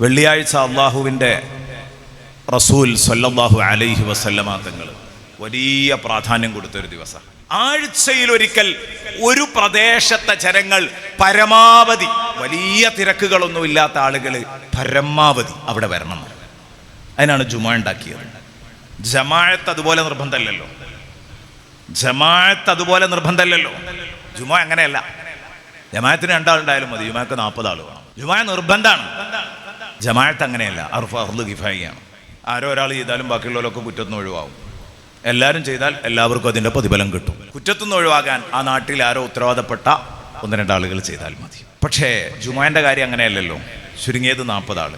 വെള്ളിയാഴ്ച അള്ളാഹുവിന്റെ റസൂൽ സല്ലല്ലാഹു അലൈഹി വസല്ലമ തങ്ങൾ വലിയ പ്രാധാന്യം കൊടുത്തൊരു ദിവസം. ആഴ്ചയിൽ ഒരിക്കൽ ഒരു പ്രദേശത്തെ ജനങ്ങൾ പരമാവധി വലിയ തിരക്കുകളൊന്നും ഇല്ലാത്ത ആളുകൾ പരമാവധി അവിടെ വരണം. അതിനാണ് ജുമാ ഉണ്ടാക്കിയത്. ജമാഴത്ത് അതുപോലെ നിർബന്ധമല്ലല്ലോ. ജമാഴത്ത് അതുപോലെ നിർബന്ധമല്ലല്ലോ. ജുമാ അങ്ങനെയല്ല. ജമാത്തിന് രണ്ടാളുണ്ടായാലും മതി. ജുമാക്ക് നാൽപ്പത് ആൾ വേണം. ജുമാ നിർബന്ധമാണ്. ജമാഅത്ത് അങ്ങനെയല്ല. അർഫ അർദ് ഗിഫായിയാണ്. ആരോ ഒരാൾ ചെയ്താലും ബാക്കിയുള്ളവരൊക്കെ കുറ്റത്തുനിന്ന് ഒഴിവാകും എല്ലാവരും ചെയ്താൽ എല്ലാവർക്കും അതിന്റെ പ്രതിഫലം കിട്ടും. കുറ്റത്തുനിന്ന് ഒഴിവാകാൻ ആ നാട്ടിൽ ആരോ ഉത്തരവാദപ്പെട്ട ഒന്ന് രണ്ടാളുകൾ ചെയ്താൽ മതി. പക്ഷേ ജുമാന്റെ കാര്യം അങ്ങനെയല്ലല്ലോ. ചുരുങ്ങിയത് നാൽപ്പത് ആൾ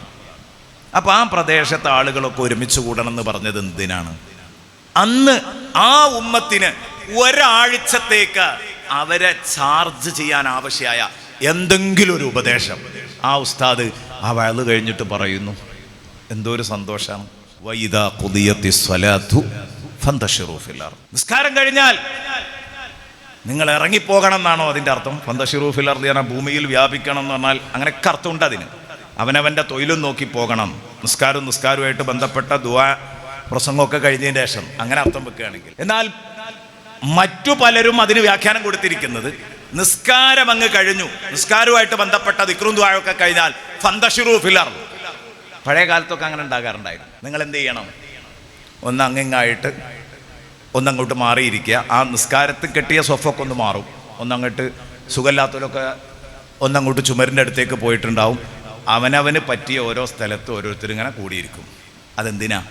അപ്പോൾ ആ പ്രദേശത്തെ ആളുകളൊക്കെ ഒരുമിച്ച് കൂടണം എന്ന് പറഞ്ഞത് എന്തിനാണ്? അന്ന് ആ ഉമ്മത്തിന് ഒരാഴ്ചത്തേക്ക് അവരെ ചാർജ് ചെയ്യാൻ ആവശ്യമായ എന്തെങ്കിലും ഒരു ഉപദേശം. ആ ഉസ്താദ് ആ വയൽ കഴിഞ്ഞിട്ട് പറയുന്നു എന്തോ ഒരു സന്തോഷമാണ് വൈദ കുതിയത്തി സ്വലാത്തു. നിസ്കാരം കഴിഞ്ഞാൽ നിങ്ങൾ ഇറങ്ങിപ്പോകണം എന്നാണോ അതിന്റെ അർത്ഥം? ഫന്തഷിറു ഫിൽ അർദ് പറഞ്ഞാൽ ഭൂമിയിൽ വ്യാപിക്കണം എന്ന് പറഞ്ഞാൽ അങ്ങനെ അർത്ഥമുണ്ട് അതിന്. അവനവന്റെ തൊഴിലും നോക്കി പോകണം. നിസ്കാരവും നിസ്കാരവുമായിട്ട് ബന്ധപ്പെട്ട ദുവാ പ്രസംഗമൊക്കെ കഴിഞ്ഞതിന് ശേഷം അങ്ങനെ അർത്ഥം വെക്കുകയാണെങ്കിൽ. എന്നാൽ മറ്റു പലരും അതിന് വ്യാഖ്യാനം കൊടുത്തിരിക്കുന്നത് നിസ്കാരം അങ്ങ് കഴിഞ്ഞു. നിസ്കാരവുമായിട്ട് ബന്ധപ്പെട്ട ദിക്റും ദ്വായൊക്കെ കഴിഞ്ഞാൽ ഫന്തഷിറു ഫിലർ പഴയ കാലത്തൊക്കെ അങ്ങനെ ഉണ്ടാകാറുണ്ടായിരുന്നു. നിങ്ങൾ എന്ത് ചെയ്യണം? ഒന്ന് അങ്ങിങ്ങായിട്ട് ഒന്നങ്ങോട്ട് മാറിയിരിക്കുക. ആ നിസ്കാരത്തിൽ കെട്ടിയ സൊഫൊക്കെ ഒന്ന് മാറും. ഒന്നങ്ങോട്ട് സുഖമില്ലാത്തവരൊക്കെ ഒന്നങ്ങോട്ട് ചുമരിന്റെ അടുത്തേക്ക് പോയിട്ടുണ്ടാവും. അവനവന് പറ്റിയ ഓരോ സ്ഥലത്ത് ഓരോരുത്തരും ഇങ്ങനെ കൂടിയിരിക്കും. അതെന്തിനാ?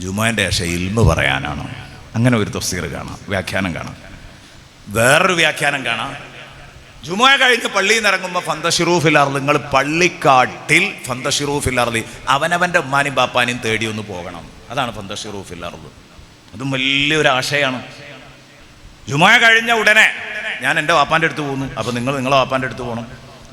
ജുമാന്റെ ശേഷം ഇൽമ് പറയാനാണോ. അങ്ങനെ ഒരു തഫ്സീർ കാണാം വ്യാഖ്യാനം കാണാം. വേറൊരു വ്യാഖ്യാനം കാണാം. ജുമാ കഴിഞ്ഞ് പള്ളിയിൽ നിന്ന് ഇറങ്ങുമ്പോൾ ഫന്തഷിറൂഫിലാർ നിങ്ങൾ പള്ളിക്കാട്ടിൽ ഫന്തഷിറൂഫിലാർലി അവനവന്റെ ഉമ്മാനും ബാപ്പാനും തേടി ഒന്ന് പോകണം. അതാണ് ഫന്തഷിറൂഫിലാർൽ അതും വലിയൊരു ആശയാണ് ജുമ കഴിഞ്ഞ ഉടനെ ഞാൻ എന്റെ വാപ്പാന്റെ അടുത്ത് പോകുന്നു അപ്പോൾ നിങ്ങൾ നിങ്ങളെ വാപ്പാന്റെ അടുത്ത് പോകണം.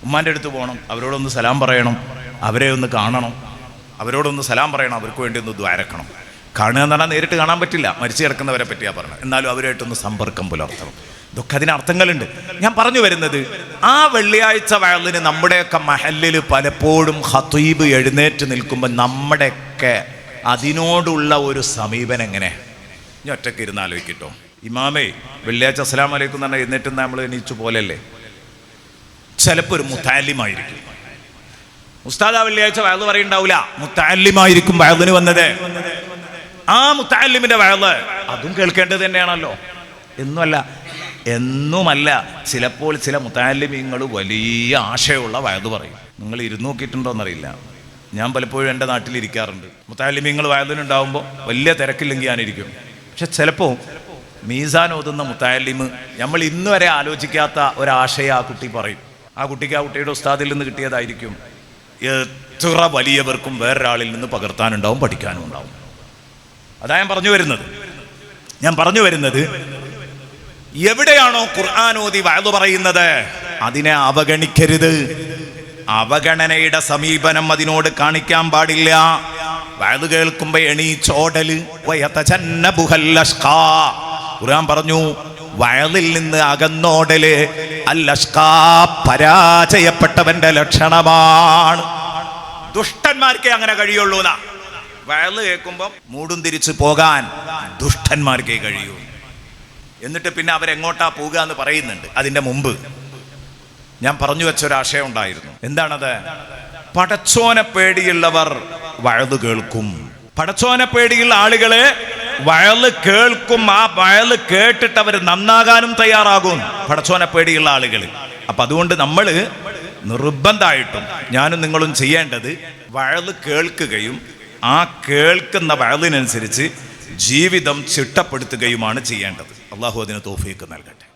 ഉമ്മാന്റെ അടുത്ത് പോകണം. അവരോടൊന്ന് സലാം പറയണം. അവരെ ഒന്ന് കാണണം. അവരോടൊന്ന് സലാം പറയണം. അവർക്ക് വേണ്ടി ഒന്ന് ദ്വാരക്കണം. കാണുക എന്ന് നേരിട്ട് കാണാൻ പറ്റില്ല. മരിച്ചു കിടക്കുന്നവരെ പറ്റിയാ പറഞ്ഞത്. എന്നാലും അവരുമായിട്ടൊന്ന് സമ്പർക്കം പുലർത്തണം. ഇതൊക്കെ അതിന് അർത്ഥങ്ങളുണ്ട്. ഞാൻ പറഞ്ഞു വരുന്നത് ആ വെള്ളിയാഴ്ച വയലിന് നമ്മുടെയൊക്കെ മഹലിൽ പലപ്പോഴും ഹത്തീബ് എഴുന്നേറ്റ് നിൽക്കുമ്പോൾ നമ്മുടെയൊക്കെ അതിനോടുള്ള ഒരു സമീപനം എങ്ങനെ? ഞാൻ ഒറ്റയ്ക്ക് ഇരുന്ന് ആലോചിക്കട്ടോ. ഇമാമേ വെള്ളിയാഴ്ച അസ്സലാം വലൈക്കും തന്നെ എഴുന്നേറ്റ് നമ്മൾ എണീച്ചു പോലല്ലേ? ചിലപ്പോൾ ഒരു മുത്താലിമായിരിക്കും. മുസ്താദ വെള്ളിയാഴ്ച വയൽ പറയുണ്ടാവില്ല മുത്താലിമായിരിക്കും വയലിന് വന്നത്. ആ മുത്താലിമിന്റെ വഴൽ അതും കേൾക്കേണ്ടത് തന്നെയാണല്ലോ. എന്നുമല്ല എന്നുമല്ല ചിലപ്പോൾ ചില മുത്താലിമിങ്ങൾ വലിയ ആശയമുള്ള വയത് പറയും. നിങ്ങൾ ഇരുന്ന് നോക്കിയിട്ടുണ്ടോയെന്നറിയില്ല ഞാൻ പലപ്പോഴും എന്റെ നാട്ടിൽ ഇരിക്കാറുണ്ട് മുത്താലിമീങ്ങൾ വയതിനുണ്ടാവുമ്പോൾ വലിയ തിരക്കില്ലെങ്കിൽ ഞാനിരിക്കും. പക്ഷെ ചിലപ്പോൾ മീസാൻ ഓതുന്ന മുത്താലിമ് നമ്മൾ ഇന്ന് വരെ ആലോചിക്കാത്ത ഒരാശയം ആ കുട്ടി പറയും. ആ കുട്ടിക്ക് ആ കുട്ടിയുടെ ഉസ്താദിൽ നിന്ന് കിട്ടിയതായിരിക്കും. എത്ര വലിയവർക്കും വേറൊരാളിൽ നിന്ന് പകർത്താനുണ്ടാവും പഠിക്കാനും ഉണ്ടാവും അതാ ഞാൻ പറഞ്ഞു വരുന്നത്. ഞാൻ പറഞ്ഞു വരുന്നത് എവിടെയാണോ ഖുർആാനോദി വയത് പറയുന്നത്? അതിനെ അവഗണിക്കരുത്. അവഗണനയുടെ സമീപനം അതിനോട് കാണിക്കാൻ പാടില്ല. വയത് കേൾക്കുമ്പോ എണീച്ചോടൽ. ഖുർആൻ പറഞ്ഞു വയലിൽ നിന്ന് അകന്നോടൽ അല്ലഷ്കാ പരാജയപ്പെട്ടവന്റെ ലക്ഷണമാണ്. ദുഷ്ടന്മാർക്കേ അങ്ങനെ കഴിയുള്ളൂ എന്നാ വയൽ കേൾക്കുമ്പം മൂടും തിരിച്ചു പോകാൻ ദുഷ്ടന്മാർക്കേ കഴിയൂ. എന്നിട്ട് പിന്നെ അവരെങ്ങോട്ടാ പോവുക എന്ന് പറയുന്നുണ്ട്. അതിന്റെ മുമ്പ്. ഞാൻ പറഞ്ഞു വെച്ച ആശയം ഉണ്ടായിരുന്നു. എന്താണത്? പടച്ചോനെ പേടിയുള്ളവർ വയത് കേൾക്കും. പടച്ചോനെ പേടിയുള്ള ആളുകൾ വയൽ കേൾക്കും. ആ വയൽ കേട്ടിട്ട് അവർ നന്നാകാനും തയ്യാറാകും. പടച്ചോനെ പേടിയുള്ള ആളുകൾ. അപ്പൊ അതുകൊണ്ട് നമ്മൾ നിർബന്ധമായിട്ടും ഞാനും നിങ്ങളും ചെയ്യേണ്ടത് വയൽ കേൾക്കുകയും ആ കേൾക്കുന്ന വയലിനനുസരിച്ച് ജീവിതം ചിട്ടപ്പെടുത്തുകയുമാണ് ചെയ്യേണ്ടത്. അള്ളാഹു അതിന് തോഫീക്ക് നൽകട്ടെ.